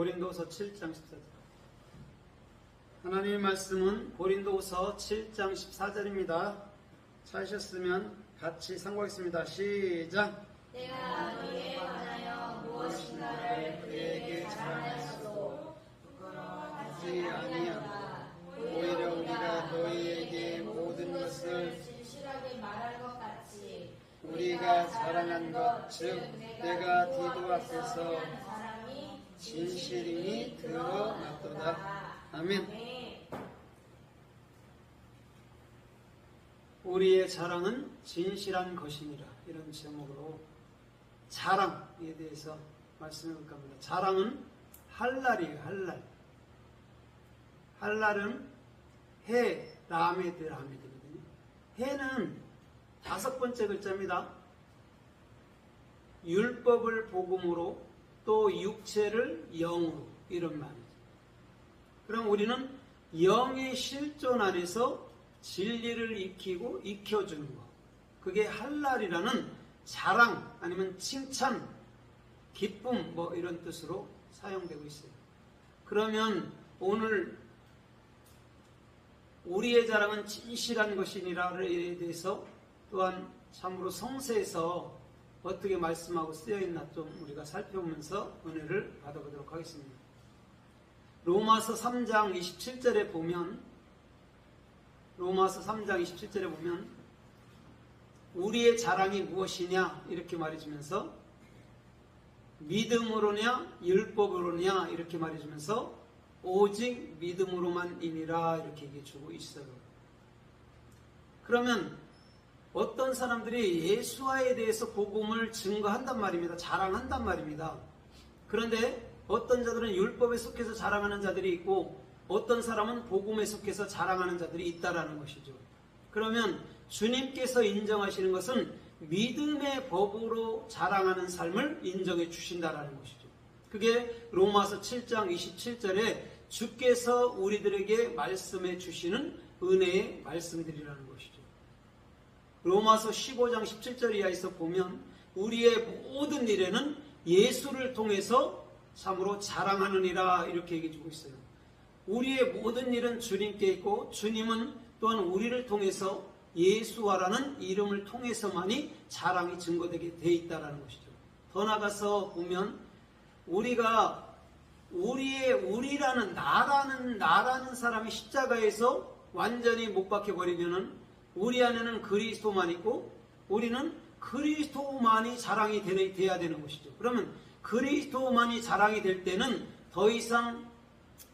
고린도서 7장 14절. 하나님의 말씀은 고린도서 7장 14절입니다. 찾으셨으면 같이 상고하겠습니다. 시작. 내가 너희에 관하여 무엇인가를 그에게 자랑하여도 부끄러워하지 아니하노라. 오히려 우리가 너희에게 모든 것을 진실하게 말할 것 같이 우리가 자랑한 것, 즉 내가 디도 앞에서 진실임이 드러났도다. 아멘. 네. 우리의 자랑은 진실한 것이니라. 이런 제목으로 자랑에 대해서 말씀해 볼까 합니다. 자랑은 할랄이에요, 할랄. 할랄은 해, 라메드, 라메드거든요. 해는 다섯 번째 글자입니다. 율법을 복음으로 또 육체를 영으로 이런 말이죠. 그럼 우리는 영의 실존 안에서 진리를 익히고 익혀주는 것. 그게 할랄이라는 자랑 아니면 칭찬, 기쁨 뭐 이런 뜻으로 사용되고 있어요. 그러면 오늘 우리의 자랑은 진실한 것이니라에 대해서 또한 참으로 성세에서 어떻게 말씀하고 쓰여 있나 좀 우리가 살펴보면서 은혜를 받아보도록 하겠습니다. 로마서 3장 27절에 보면 로마서 3장 27절에 보면 우리의 자랑이 무엇이냐 이렇게 말해주면서 믿음으로냐 율법으로냐 이렇게 말해주면서 오직 믿음으로만이니라 이렇게 얘기해 주고 있어요. 그러면 어떤 사람들이 예수와에 대해서 복음을 증거한단 말입니다. 자랑한단 말입니다. 그런데 어떤 자들은 율법에 속해서 자랑하는 자들이 있고 어떤 사람은 복음에 속해서 자랑하는 자들이 있다라는 것이죠. 그러면 주님께서 인정하시는 것은 믿음의 법으로 자랑하는 삶을 인정해 주신다라는 것이죠. 그게 로마서 7장 27절에 주께서 우리들에게 말씀해 주시는 은혜의 말씀들이라는 것이죠. 로마서 15장 17절 이하에서 보면 우리의 모든 일에는 예수를 통해서 참으로 자랑하느니라 이렇게 얘기해 주고 있어요. 우리의 모든 일은 주님께 있고 주님은 또한 우리를 통해서 예수와라는 이름을 통해서만이 자랑이 증거되게 돼 있다라는 것이죠. 더 나가서 보면 우리가 우리의 우리라는 나라는 나라는 사람이 십자가에서 완전히 못 박혀 버리면은 우리 안에는 그리스도만 있고 우리는 그리스도만이 자랑이 되는, 돼야 되는 것이죠. 그러면 그리스도만이 자랑이 될 때는 더 이상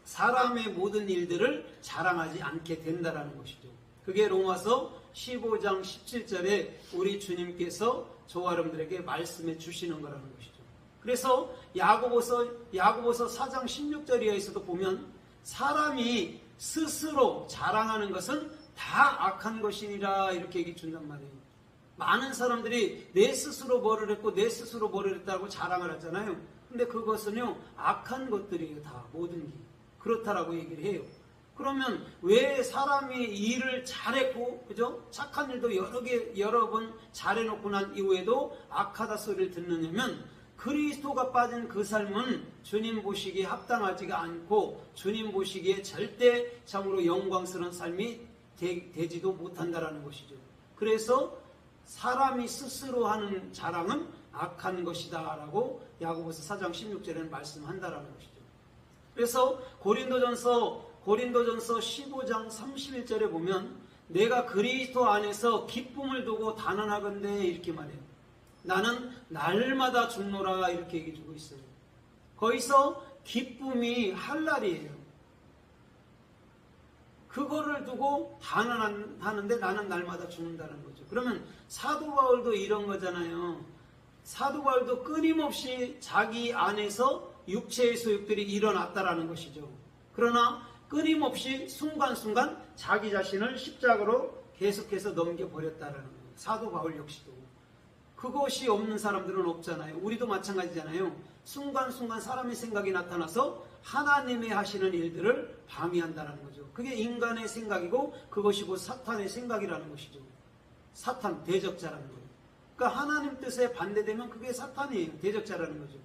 사람의 모든 일들을 자랑하지 않게 된다라는 것이죠. 그게 로마서 15장 17절에 우리 주님께서 저와 여러분들에게 말씀해 주시는 거라는 것이죠. 그래서 야고보서 야고보서 4장 16절 이하에서도 보면 사람이 스스로 자랑하는 것은 다 악한 것이니라 이렇게 얘기 준단 말이에요. 많은 사람들이 내 스스로 뭐를 했고 내 스스로 뭐를 했다고 자랑을 하잖아요. 근데 그것은요 악한 것들이에요 다 모든 게 그렇다라고 얘기를 해요. 그러면 왜 사람이 일을 잘했고 그죠 착한 일도 여러 개 여러 번 잘해놓고 난 이후에도 악하다 소리를 듣느냐면 그리스도가 빠진 그 삶은 주님 보시기에 합당하지가 않고 주님 보시기에 절대 참으로 영광스러운 삶이 되, 지도 못한다라는 것이죠. 그래서 사람이 스스로 하는 자랑은 악한 것이다라고 야고보서 4장 16절에는 말씀한다라는 것이죠. 그래서 고린도전서 고린도전서 15장 31절에 보면 내가 그리스도 안에서 기쁨을 두고 단언하건대 이렇게 말해요. 나는 날마다 죽노라 이렇게 얘기해 주고 있어요. 거기서 기쁨이 할 날이에요. 그거를 두고 단언하는데 나는 날마다 죽는다는 거죠. 그러면 사도 바울도 이런 거잖아요. 사도 바울도 끊임없이 자기 안에서 육체의 소욕들이 일어났다라는 것이죠. 그러나 끊임없이 순간순간 자기 자신을 십자가로 계속해서 넘겨버렸다라는 거예요. 사도 바울 역시도. 그것이 없는 사람들은 없잖아요. 우리도 마찬가지잖아요. 순간순간 사람의 생각이 나타나서 하나님의 하시는 일들을 방해한다는 거죠. 그게 인간의 생각이고 그것이 곧 사탄의 생각이라는 것이죠. 사탄, 대적자라는 거예요. 그러니까 하나님 뜻에 반대되면 그게 사탄이에요. 대적자라는 거죠.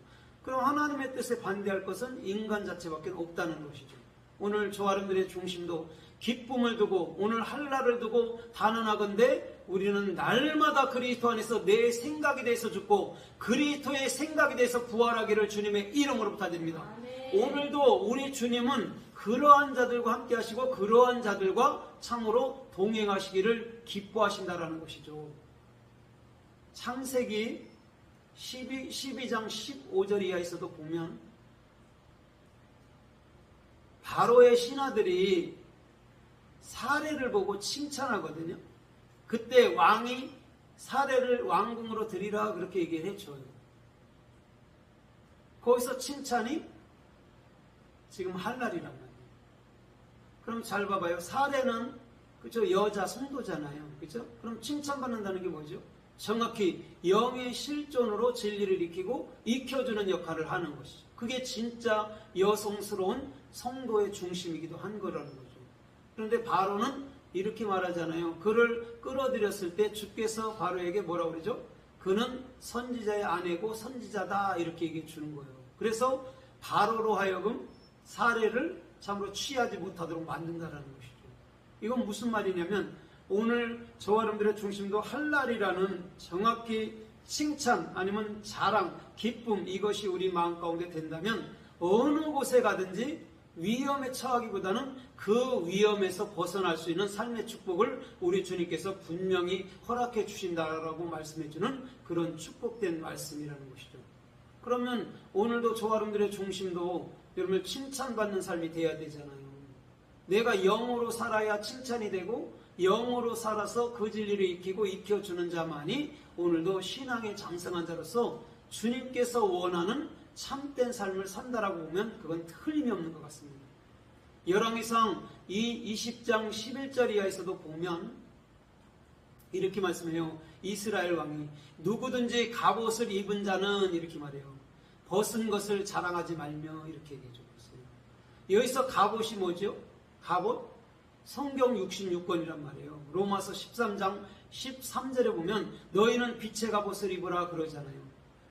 그럼 하나님의 뜻에 반대할 것은 인간 자체밖에 없다는 것이죠. 오늘 조아름들의 중심도 기쁨을 두고 오늘 한날을 두고 단언하건대 우리는 날마다 그리스도 안에서 내 생각에 대해서 죽고 그리스도의 생각에 대해서 부활하기를 주님의 이름으로 부탁드립니다. 오늘도 우리 주님은 그러한 자들과 함께 하시고 그러한 자들과 참으로 동행하시기를 기뻐하신다라는 것이죠. 창세기 12, 12장 15절 이하에서도 보면 바로의 신하들이 사례를 보고 칭찬하거든요. 그때 왕이 사례를 왕궁으로 드리라 그렇게 얘기를 해줘요. 거기서 칭찬이 지금 할 날이란 말이에요. 그럼 잘 봐봐요. 사례는 그죠 여자 성도잖아요. 그죠? 그럼 칭찬받는다는 게 뭐죠? 정확히 영의 실존으로 진리를 익히고 익혀주는 역할을 하는 것이죠. 그게 진짜 여성스러운 성도의 중심이기도 한 거라는 거죠. 그런데 바로는 이렇게 말하잖아요. 그를 끌어들였을 때 주께서 바로에게 뭐라고 그러죠? 그는 선지자의 아내고 선지자다 이렇게 얘기해 주는 거예요. 그래서 바로로 하여금 사례를 참으로 취하지 못하도록 만든다라는 것이죠. 이건 무슨 말이냐면 오늘 저와 여러분들의 중심도 할날이라는 정확히 칭찬 아니면 자랑, 기쁨 이것이 우리 마음 가운데 된다면 어느 곳에 가든지 위험에 처하기보다는 그 위험에서 벗어날 수 있는 삶의 축복을 우리 주님께서 분명히 허락해 주신다라고 말씀해 주는 그런 축복된 말씀이라는 것이죠. 그러면 오늘도 저와 여러분들의 중심도 여러분을 칭찬받는 삶이 돼야 되잖아요. 내가 영으로 살아야 칭찬이 되고 영으로 살아서 그 진리를 익히고 익혀주는 자만이 오늘도 신앙의 장성한 자로서 주님께서 원하는 참된 삶을 산다라고 보면 그건 틀림이 없는 것 같습니다. 열왕기상 이 20장 11절 이하에서도 보면 이렇게 말씀해요. 이스라엘 왕이 누구든지 갑옷을 입은 자는 이렇게 말해요. 벗은 것을 자랑하지 말며 이렇게 얘기해 주고 있어요. 여기서 갑옷이 뭐죠? 갑옷? 성경 66권이란 말이에요. 로마서 13장 13절에 보면 너희는 빛의 갑옷을 입으라 그러잖아요.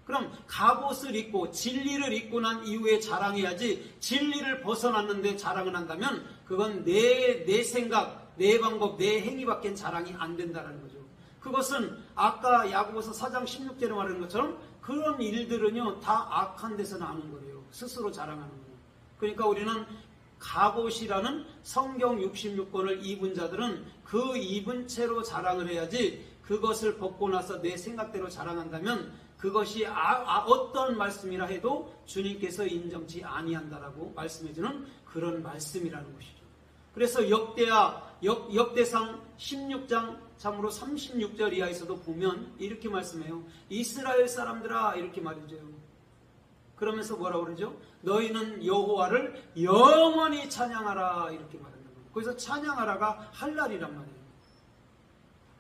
그럼 갑옷을 입고 진리를 입고 난 이후에 자랑해야지 진리를 벗어났는데 자랑을 한다면 그건 내, 내 생각, 내 방법, 내 행위밖엔 자랑이 안 된다는 거죠. 그것은 아까 야고보서 4장 16절에 말하는 것처럼 그런 일들은요 다 악한 데서 나는 거예요. 스스로 자랑하는 거예요. 그러니까 우리는 갑옷이라는 성경 66권을 입은 자들은 그 입은 채로 자랑을 해야지 그것을 벗고 나서 내 생각대로 자랑한다면 그것이 아, 아, 어떤 말씀이라 해도 주님께서 인정치 아니한다라고 말씀해주는 그런 말씀이라는 것이죠. 그래서 역대하 역, 역대상 16장 참으로 36절 이하에서도 보면 이렇게 말씀해요. 이스라엘 사람들아 이렇게 말이죠. 그러면서 뭐라고 그러죠? 너희는 여호와를 영원히 찬양하라 이렇게 말한다. 거기서 찬양하라가 할 날이란 말이에요.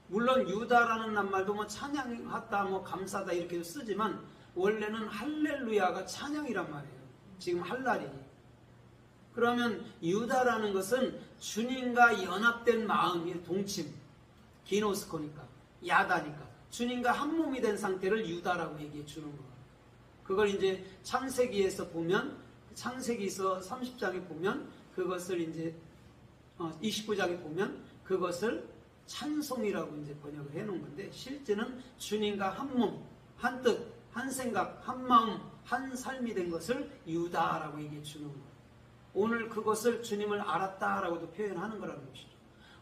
물론 유다라는 낱말도 뭐 찬양하다 뭐 감사다 이렇게 쓰지만 원래는 할렐루야가 찬양이란 말이에요. 지금 할 날이니. 그러면 유다라는 것은 주님과 연합된 마음이 동침, 기노스코니까, 야다니까, 주님과 한 몸이 된 상태를 유다라고 얘기해 주는 거예요. 그걸 이제 창세기에서 보면, 창세기서 30장에 보면, 그것을 이제, 29장에 보면, 그것을 찬송이라고 이제 번역을 해 놓은 건데, 실제는 주님과 한 몸, 한 뜻, 한 생각, 한 마음, 한 삶이 된 것을 유다라고 얘기해 주는 거예요. 오늘 그것을 주님을 알았다라고도 표현하는 거라는 것이죠.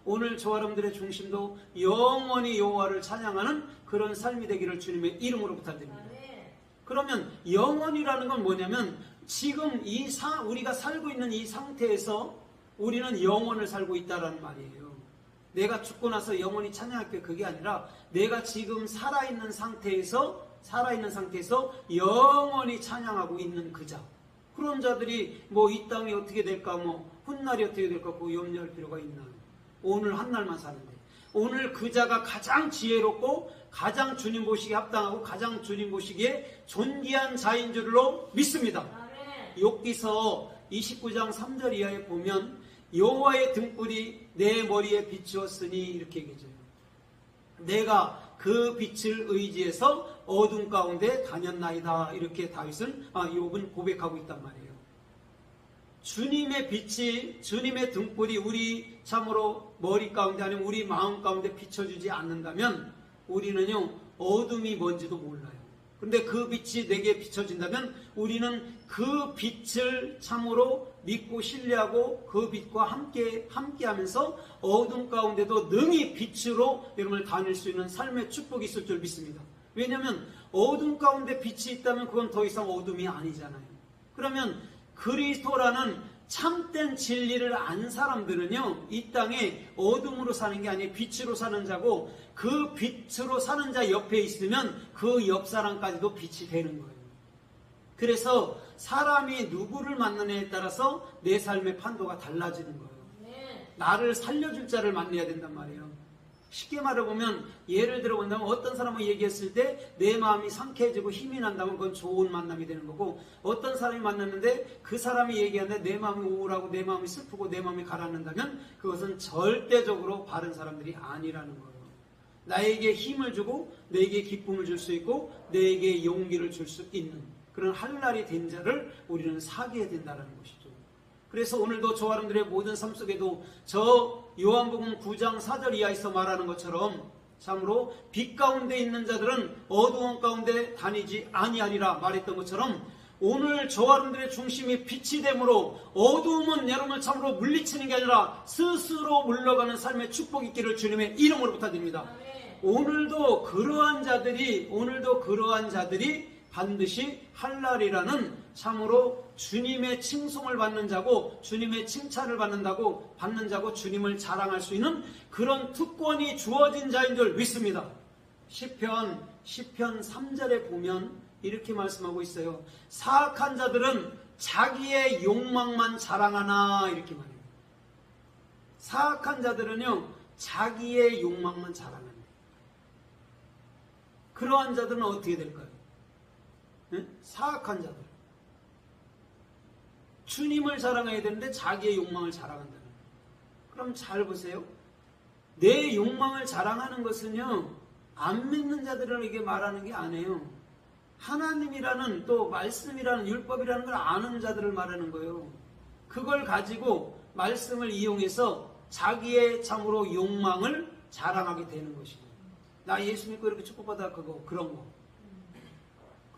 오늘 저와 여러분들의 중심도 영원히 여호와를 찬양하는 그런 삶이 되기를 주님의 이름으로 부탁드립니다. 아멘. 그러면 영원이라는 건 뭐냐면 지금 이 사, 우리가 살고 있는 이 상태에서 우리는 영원을 살고 있다라는 말이에요. 내가 죽고 나서 영원히 찬양할 게 그게 아니라 내가 지금 살아있는 상태에서 살아있는 상태에서 영원히 찬양하고 있는 그자. 그런 자들이 뭐 이 땅이 어떻게 될까 뭐 훗날이 어떻게 될까 그 염려할 필요가 있나. 오늘 한 날만 사는데 오늘 그자가 가장 지혜롭고 가장 주님 보시기에 합당하고 가장 주님 보시기에 존귀한 자인 줄로 믿습니다. 욥기서 29장 3절 이하에 보면 여호와의 등불이 내 머리에 비추었으니 이렇게 얘기해줘요. 내가 그 빛을 의지해서 어둠 가운데 다녔나이다. 이렇게 다윗은 아, 욥은 고백하고 있단 말이에요. 주님의 빛이 주님의 등불이 우리 참으로 머리 가운데 아니면 우리 마음 가운데 비춰주지 않는다면 우리는요 어둠이 뭔지도 몰라요. 근데 그 빛이 내게 비춰진다면 우리는 그 빛을 참으로 믿고 신뢰하고 그 빛과 함께 함께 하면서 어둠 가운데도 능히 빛으로 여러분을 다닐 수 있는 삶의 축복이 있을 줄 믿습니다. 왜냐하면 어둠 가운데 빛이 있다면 그건 더 이상 어둠이 아니잖아요. 그러면 그리스도라는 참된 진리를 안 사람들은요, 이 땅에 어둠으로 사는 게 아니라 빛으로 사는 자고, 그 빛으로 사는 자 옆에 있으면 그 옆 사람까지도 빛이 되는 거예요. 그래서 사람이 누구를 만나냐에 따라서 내 삶의 판도가 달라지는 거예요. 네. 나를 살려줄 자를 만나야 된단 말이에요. 쉽게 말해보면 예를 들어 본다면 어떤 사람을 얘기했을 때 내 마음이 상쾌해지고 힘이 난다면 그건 좋은 만남이 되는 거고 어떤 사람이 만났는데 그 사람이 얘기하는데 내 마음이 우울하고 내 마음이 슬프고 내 마음이 가라앉는다면 그것은 절대적으로 바른 사람들이 아니라는 거예요. 나에게 힘을 주고 내게 기쁨을 줄 수 있고 내게 용기를 줄 수 있는 그런 한날이 된 자를 우리는 사귀어야 된다는 것이죠. 그래서 오늘도 저 여러분들의 모든 삶 속에도 저 요한복음 9장 4절 이하에서 말하는 것처럼 참으로 빛 가운데 있는 자들은 어두운 가운데 다니지 아니하리라 말했던 것처럼 오늘 저 여러분들의 중심이 빛이 되므로 어두움은 여러분을 참으로 물리치는 게 아니라 스스로 물러가는 삶의 축복 있기를 주님의 이름으로 부탁드립니다. 오늘도 그러한 자들이 오늘도 그러한 자들이 반드시 할날이라는 참으로 주님의 칭송을 받는 자고 주님의 칭찬을 받는다고 받는 자고 주님을 자랑할 수 있는 그런 특권이 주어진 자인 줄 믿습니다. 시편 시편 3절에 보면 이렇게 말씀하고 있어요. 사악한 자들은 자기의 욕망만 자랑하나 이렇게 말해요. 사악한 자들은요 자기의 욕망만 자랑합니다. 그러한 자들은 어떻게 될까요? 네? 사악한 자들. 주님을 자랑해야 되는데 자기의 욕망을 자랑한다는. 그럼 잘 보세요. 내 욕망을 자랑하는 것은요, 안 믿는 자들에게 말하는 게 아니에요. 하나님이라는 또 말씀이라는 율법이라는 걸 아는 자들을 말하는 거예요. 그걸 가지고 말씀을 이용해서 자기의 참으로 욕망을 자랑하게 되는 것이고. 나 예수 믿고 이렇게 축복받아 그거 그런 거.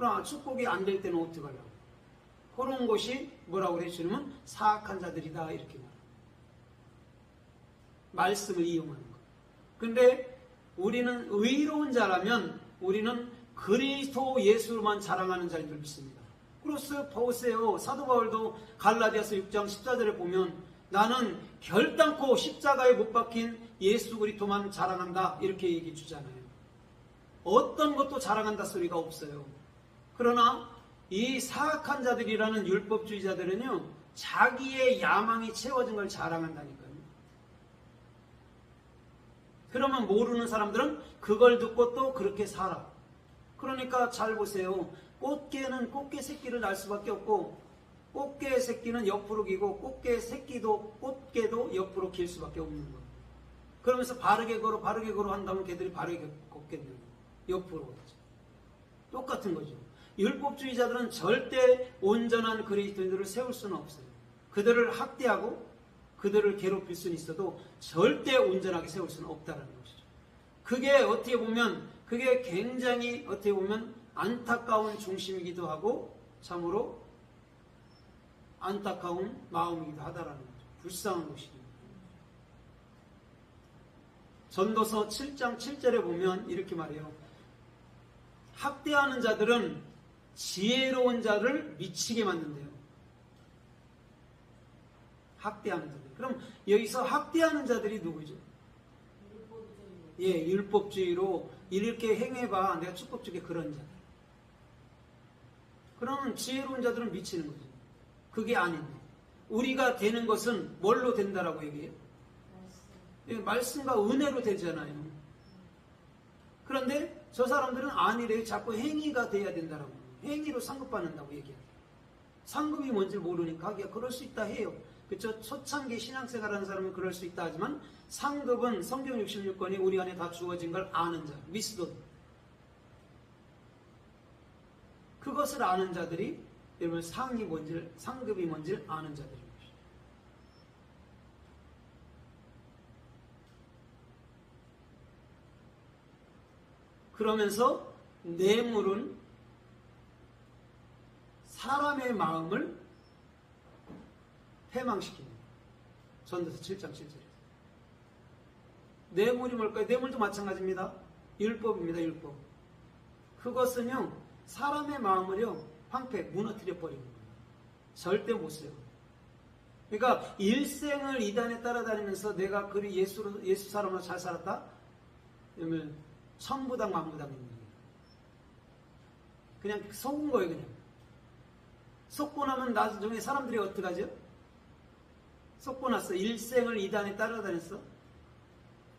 그러나 축복이 안 될 때는 어떻게 하려고? 그런 것이 뭐라고 그래 주님은 사악한 자들이다 이렇게 말합니다. 말씀을 이용하는 것. 근데 우리는 의로운 자라면 우리는 그리스도 예수만 자랑하는 자인 줄 믿습니다. 그래서 보세요. 사도 바울도 갈라디아서 6장 14절에 보면 나는 결단코 십자가에 못 박힌 예수 그리스도만 자랑한다 이렇게 얘기해 주잖아요. 어떤 것도 자랑한다 소리가 없어요. 그러나 이 사악한 자들이라는 율법주의자들은요, 자기의 야망이 채워진 걸 자랑한다니까요. 그러면 모르는 사람들은 그걸 듣고 또 그렇게 살아. 그러니까 잘 보세요. 꽃게는 꽃게 새끼를 낳을 수밖에 없고, 꽃게 새끼는 옆으로 기고, 꽃게 새끼도, 꽃게도 옆으로 길 수밖에 없는 거예요. 그러면서 바르게 걸어, 바르게 걸어 한다면 걔들이 바르게 걷겠는 거예요. 옆으로 걷죠. 똑같은 거죠. 율법주의자들은 절대 온전한 그리스도인들을 세울 수는 없어요. 그들을 학대하고 그들을 괴롭힐 수는 있어도 절대 온전하게 세울 수는 없다는 것이죠. 그게 어떻게 보면 그게 굉장히 어떻게 보면 안타까운 중심이기도 하고 참으로 안타까운 마음이기도 하다라는 거죠. 불쌍한 것입니다. 전도서 7장 7절에 보면 이렇게 말해요. 학대하는 자들은 지혜로운 자를 미치게 만든대요. 학대하는 자들. 그럼 여기서 학대하는 자들이 누구죠? 예, 율법주의로 이렇게 행해봐. 내가 축복 주게 그런 자들. 그러면 지혜로운 자들은 미치는 거죠. 그게 아닌데. 우리가 되는 것은 뭘로 된다라고 얘기해요? 예, 말씀과 은혜로 되잖아요. 그런데 저 사람들은 아니래요. 자꾸 행위가 돼야 된다라고. 행위로 상급받는다고 얘기해요. 상급이 뭔지 모르니까 하기가 그럴 수 있다 해요. 그쵸? 초창기 신앙생활하는 사람은 그럴 수 있다 하지만 상급은 성경 66권이 우리 안에 다 주어진 걸 아는 자, 미스돈. 그것을 아는 자들이 여러분 상이 뭔지 상급이 뭔지 아는 자들입니다. 그러면서 뇌물은 사람의 마음을 패망시킵니다. 전도서 7장 7절에. 뇌물이 뭘까요? 뇌물도 마찬가지입니다. 율법입니다. 율법. 그것은요, 사람의 마음을요, 황폐, 무너뜨려 버리는 거예요. 절대 못 써요. 그러니까 일생을 이단에 따라다니면서 내가 그리 예수로, 예수 사람으로 잘 살았다? 그러면 천부당 만부당입니다. 그냥 속은 거예요, 그냥. 속고 나면 나중에 사람들이 어떻게 하죠? 속고 났어. 일생을 이단에 따라다녔어.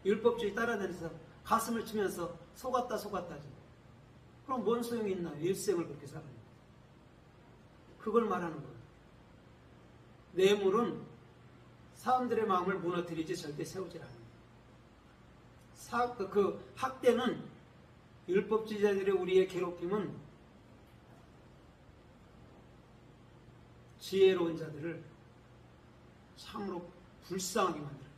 율법주의 따라다녀서 가슴을 치면서 속았다 속았다지. 그럼 뭔 소용이 있나요? 일생을 그렇게 살아요. 그걸 말하는 거예요. 뇌물은 사람들의 마음을 무너뜨리지 절대 세우질 않아요. 사, 그, 그 학대는 율법주의자들의 우리의 괴롭힘은 지혜로운 자들을 참으로 불쌍하게 만들어요.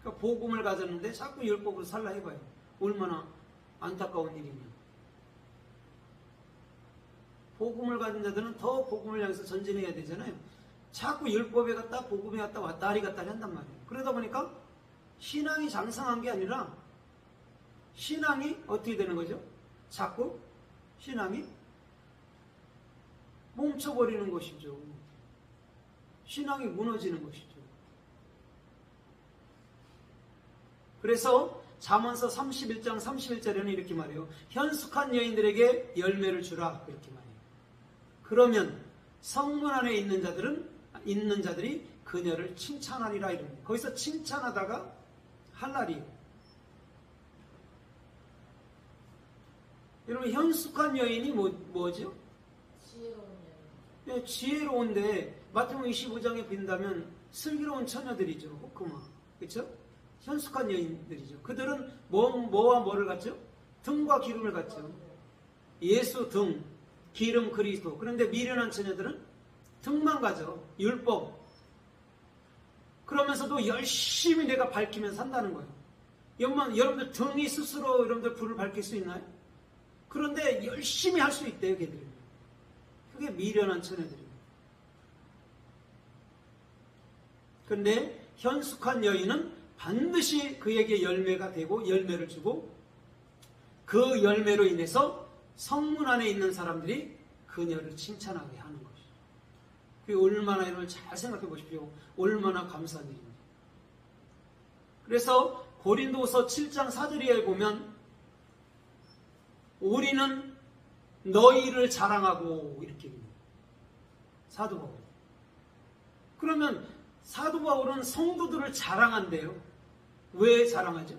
그러니까 복음을 가졌는데 자꾸 율법으로 살라 해봐요. 얼마나 안타까운 일이냐. 복음을 가진 자들은 더 복음을 향해서 전진해야 되잖아요. 자꾸 율법에 갔다 복음에 갔다 왔다 리 갔다리 한단 말이에요. 그러다 보니까 신앙이 장성한 게 아니라 신앙이 어떻게 되는 거죠? 자꾸 신앙이 멈춰버리는 것이죠. 신앙이 무너지는 것이죠. 그래서 잠언서 31장 31절에는 이렇게 말해요. 현숙한 여인들에게 열매를 주라 이렇게 말해요. 그러면 성문 안에 있는 자들은 있는 자들이 그녀를 칭찬하리라 이럽니다. 거기서 칭찬하다가 할날이에요. 여러분 현숙한 여인이 뭐, 뭐죠? 예, 지혜로운데 마태복음 25장에 빈다면 슬기로운 처녀들이죠. 호크마. 그렇죠? 현숙한 여인들이죠. 그들은 뭐, 뭐와 뭐를 갖죠? 등과 기름을 갖죠. 예수 등, 기름 그리스도. 그런데 미련한 처녀들은 등만 가죠. 율법. 그러면서도 열심히 내가 밝히면 산다는 거예요. 여러분, 여러분들 등이 스스로 여러분들 불을 밝힐 수 있나요? 그런데 열심히 할 수 있대요, 걔들이. 그게 미련한 처녀들이에요. 그런데 현숙한 여인은 반드시 그에게 열매가 되고 열매를 주고 그 열매로 인해서 성문 안에 있는 사람들이 그녀를 칭찬하게 하는 것이죠. 그게 얼마나 여러분 잘 생각해 보십시오. 얼마나 감사한 일입니다. 그래서 고린도서 7장 4절에 보면 우리는 너희를 자랑하고 이렇게. 사도 바울. 그러면 사도 바울은 성도들을 자랑한대요. 왜 자랑하죠?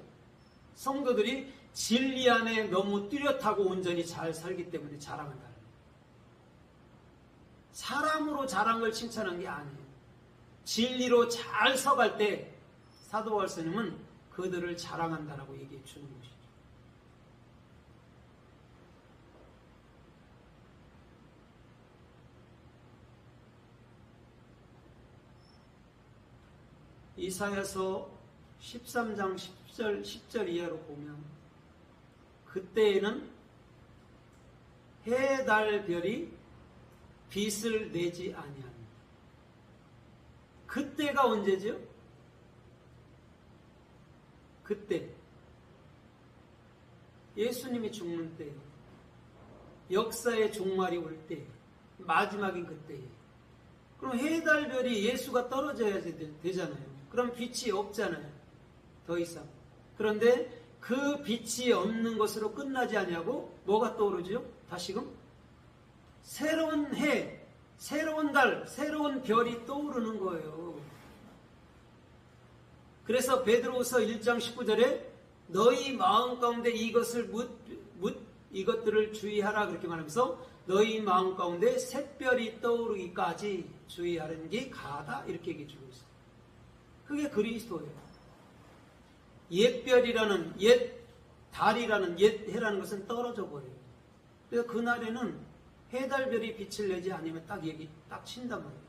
성도들이 진리 안에 너무 뚜렷하고 온전히 잘 살기 때문에 자랑한다. 사람으로 자랑을 칭찬한 게 아니에요. 진리로 잘 서갈 때 사도 바울 스님은 그들을 자랑한다라고 얘기해 주는 것이죠. 이사야서 13장 10절, 10절 이하로 보면 그때에는 해, 달, 별이 빛을 내지 아니합니다. 그때가 언제죠? 그때 예수님이 죽는 때 역사의 종말이 올 때 마지막인 그때 그럼 해, 달, 별이 예수가 떨어져야 되- 되잖아요. 그럼 빛이 없잖아요. 더 이상. 그런데 그 빛이 없는 것으로 끝나지 아니하고 뭐가 떠오르죠? 다시금 새로운 해, 새로운 달, 새로운 별이 떠오르는 거예요. 그래서 베드로후서 1장 19절에 너희 마음 가운데 이것을 묻, 묻 이것들을 주의하라 그렇게 말하면서 너희 마음 가운데 샛별이 떠오르기까지 주의하는 게 가다 이렇게 얘기해 주고 있어요. 그게 그리스도예요. 옛별이라는 옛 달이라는 옛 해라는 것은 떨어져 버려요. 그래서 그날에는 해달별이 빛을 내지 않으면 딱 얘기 딱 친단 말이에요.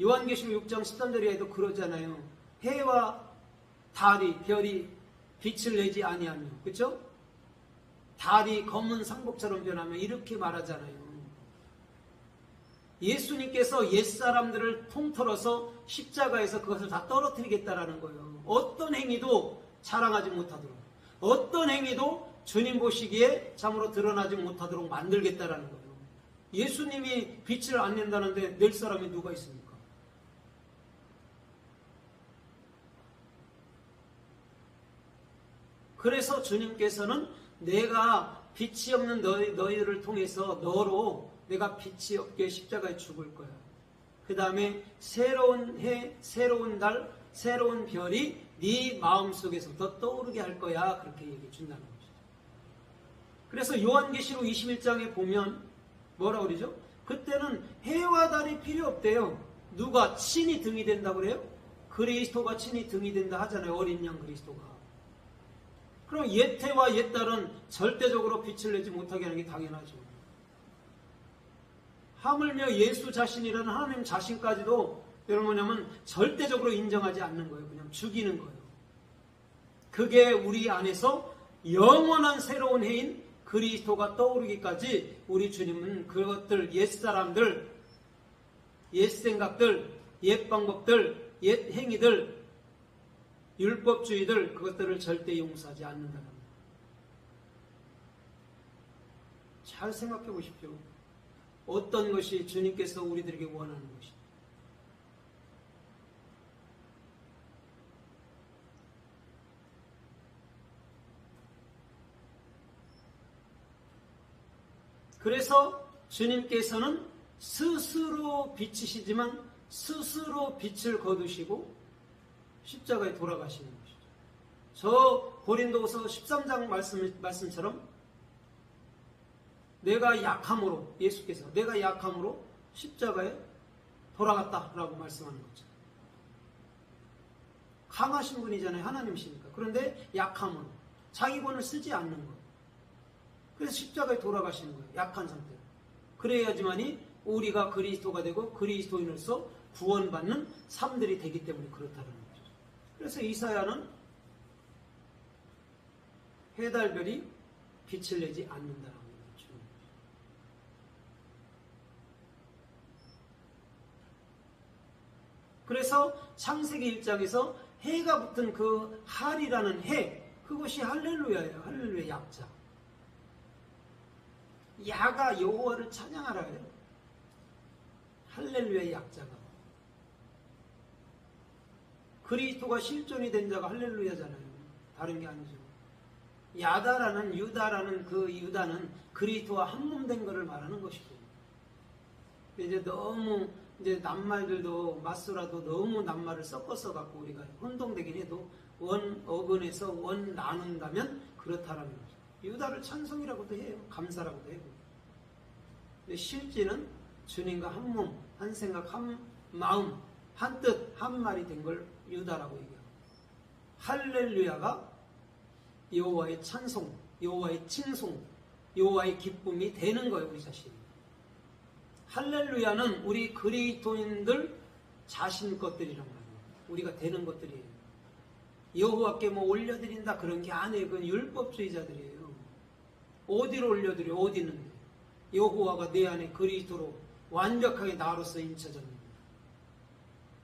요한계시록 6장 13절에도 그러잖아요. 해와 달이 별이 빛을 내지 아니하며 그렇죠? 달이 검은 상복처럼 변하며 이렇게 말하잖아요. 예수님께서 옛사람들을 통틀어서 십자가에서 그것을 다 떨어뜨리겠다라는 거예요. 어떤 행위도 자랑하지 못하도록 어떤 행위도 주님 보시기에 참으로 드러나지 못하도록 만들겠다라는 거예요. 예수님이 빛을 안 낸다는데 낼 사람이 누가 있습니까? 그래서 주님께서는 내가 빛이 없는 너희, 너희를 통해서 너로 내가 빛이 없게 십자가에 죽을 거야. 그 다음에 새로운 해, 새로운 달, 새로운 별이 네 마음속에서부터 떠오르게 할 거야. 그렇게 얘기해 준다는 거죠. 그래서 요한계시록 21장에 보면 뭐라 그러죠? 그때는 해와 달이 필요 없대요. 누가 친히 등이 된다 그래요? 그리스도가 친히 등이 된다 하잖아요. 어린 양 그리스도가. 그럼 옛 해와 옛 달은 절대적으로 빛을 내지 못하게 하는 게 당연하죠. 하물며 예수 자신이라는 하나님 자신까지도 여러분 뭐냐면 절대적으로 인정하지 않는 거예요. 그냥 죽이는 거예요. 그게 우리 안에서 영원한 새로운 해인 그리스도가 떠오르기까지 우리 주님은 그것들 옛 사람들, 옛 생각들, 옛 방법들, 옛 행위들, 율법주의들 그것들을 절대 용서하지 않는다는 겁니다. 잘 생각해 보십시오. 어떤 것이 주님께서 우리들에게 원하는 것이. 그래서 주님께서는 스스로 빛이시지만 스스로 빛을 거두시고 십자가에 돌아가시는 것이죠. 저 고린도서 13장 말씀, 말씀처럼 내가 약함으로 예수께서 내가 약함으로 십자가에 돌아갔다라고 말씀하는 거죠. 강하신 분이잖아요. 하나님이시니까. 그런데 약함으로 자기 권을 쓰지 않는 거예요. 그래서 십자가에 돌아가시는 거예요. 약한 상태로. 그래야지만이 우리가 그리스도가 되고 그리스도인으로서 구원받는 삶들이 되기 때문에 그렇다는 거죠. 그래서 이사야는 해달별이 빛을 내지 않는다라고 거죠. 그래서 창세기 1장에서 해가 붙은 그 할이라는 해, 그것이 할렐루야예요. 할렐루야 약자. 야가 여호와를 찬양하라 해요. 할렐루야의 약자가. 그리스도가 실존이 된 자가 할렐루야잖아요. 다른 게 아니죠. 야다라는 유다라는 그 유다는 그리스도와 한몸 된 것을 말하는 것이고. 이제 너무 이제 낱말들도 맞수라도 너무 낱말을 섞어서 갖고 우리가 혼동되긴 해도 원 어근에서 원 나눈다면 그렇다라는 거죠. 유다를 찬송이라고도 해요. 감사라고도 해요. 근데 실제는 주님과 한 몸, 한 생각, 한 마음, 한 뜻, 한 말이 된 걸 유다라고 얘기해요. 할렐루야가 여호와의 찬송, 여호와의 칭송, 여호와의 기쁨이 되는 거예요, 우리 자신이. 할렐루야는 우리 그리스도인들 자신 것들이란 말이에요. 우리가 되는 것들이에요. 여호와께 뭐 올려드린다 그런 게 아니에요. 그건 율법주의자들이에요. 어디로 올려드려? 어디 있는데? 여호와가 내 안에 그리스도로 완벽하게 나로서 인쳐졌습니다.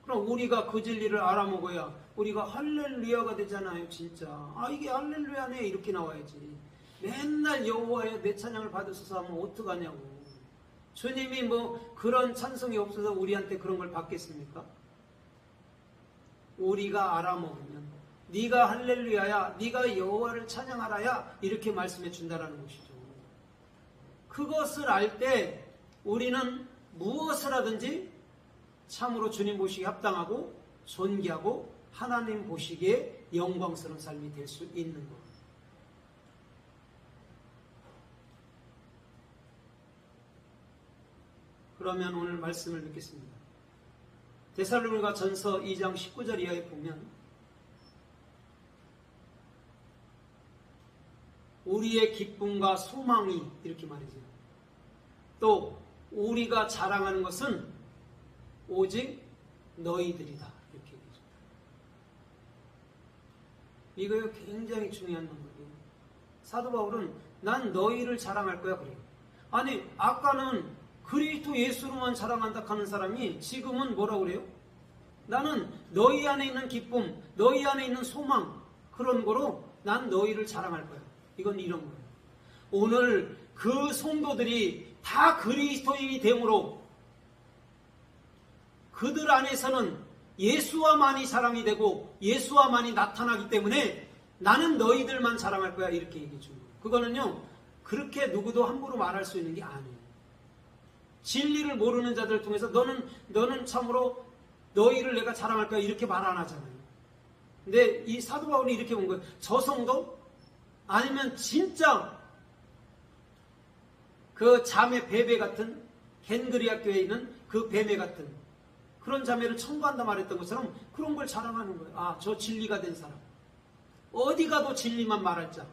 그럼 우리가 그 진리를 알아먹어야 우리가 할렐루야가 되잖아요, 진짜. 아 이게 할렐루야네 이렇게 나와야지. 맨날 여호와의 내 찬양을 받으소서 하면 어떡하냐고. 주님이 뭐 그런 찬송이 없어서 우리한테 그런 걸 받겠습니까? 우리가 알아먹으면 네가 할렐루야야, 네가 여호와를 찬양하라야 이렇게 말씀해 준다라는 것이죠. 그것을 알 때 우리는 무엇을 하든지 참으로 주님 보시기에 합당하고 존귀하고 하나님 보시기에 영광스러운 삶이 될 수 있는 것. 그러면 오늘 말씀을 듣겠습니다. 데살로니가 전서 2장 19절 이하에 보면 우리의 기쁨과 소망이 이렇게 말이죠. 또 우리가 자랑하는 것은 오직 너희들이다. 이렇게 얘기죠. 이거요 굉장히 중요한 문제예요. 사도 바울은 난 너희를 자랑할 거야 그래요. 아니 아까는 그리스도 예수로만 자랑한다 하는 사람이 지금은 뭐라 그래요? 나는 너희 안에 있는 기쁨, 너희 안에 있는 소망 그런 거로 난 너희를 자랑할 거야. 이건 이런 거예요. 오늘 그 성도들이 다 그리스도인이 됨으로 그들 안에서는 예수와만이 자랑이 되고 예수와만이 나타나기 때문에 나는 너희들만 자랑할 거야 이렇게 얘기해 준 거예요. 그거는요 그렇게 누구도 함부로 말할 수 있는 게 아니에요. 진리를 모르는 자들 통해서 너는 너는 참으로 너희를 내가 자랑할 거야 이렇게 말 안 하잖아요. 근데 이 사도 바울이 이렇게 본 거예요. 저 성도 아니면 진짜 그 자매 베베 같은 겐그리아 교회에 있는 그 베베 같은 그런 자매를 청구한다 말했던 것처럼 그런 걸 자랑하는 거예요. 아, 저 진리가 된 사람. 어디 가도 진리만 말할 자.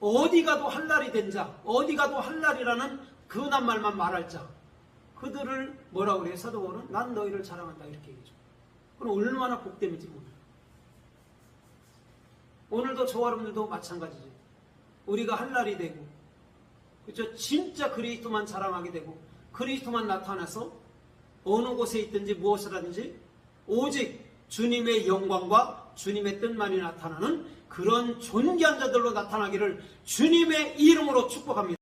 어디 가도 할 날이 된 자. 어디 가도 할 날이라는 그 낱말만 말할 자. 그들을 뭐라고 그래요? 사도 바울은 난 너희를 자랑한다 이렇게 얘기죠. 그럼 얼마나 복됨인지 몰라요. 오늘도 저와 여러분들도 마찬가지죠. 우리가 할 날이 되고 그렇죠? 진짜 그리스도만 자랑하게 되고 그리스도만 나타나서 어느 곳에 있든지 무엇을 하든지 오직 주님의 영광과 주님의 뜻만이 나타나는 그런 존귀한 자들로 나타나기를 주님의 이름으로 축복합니다.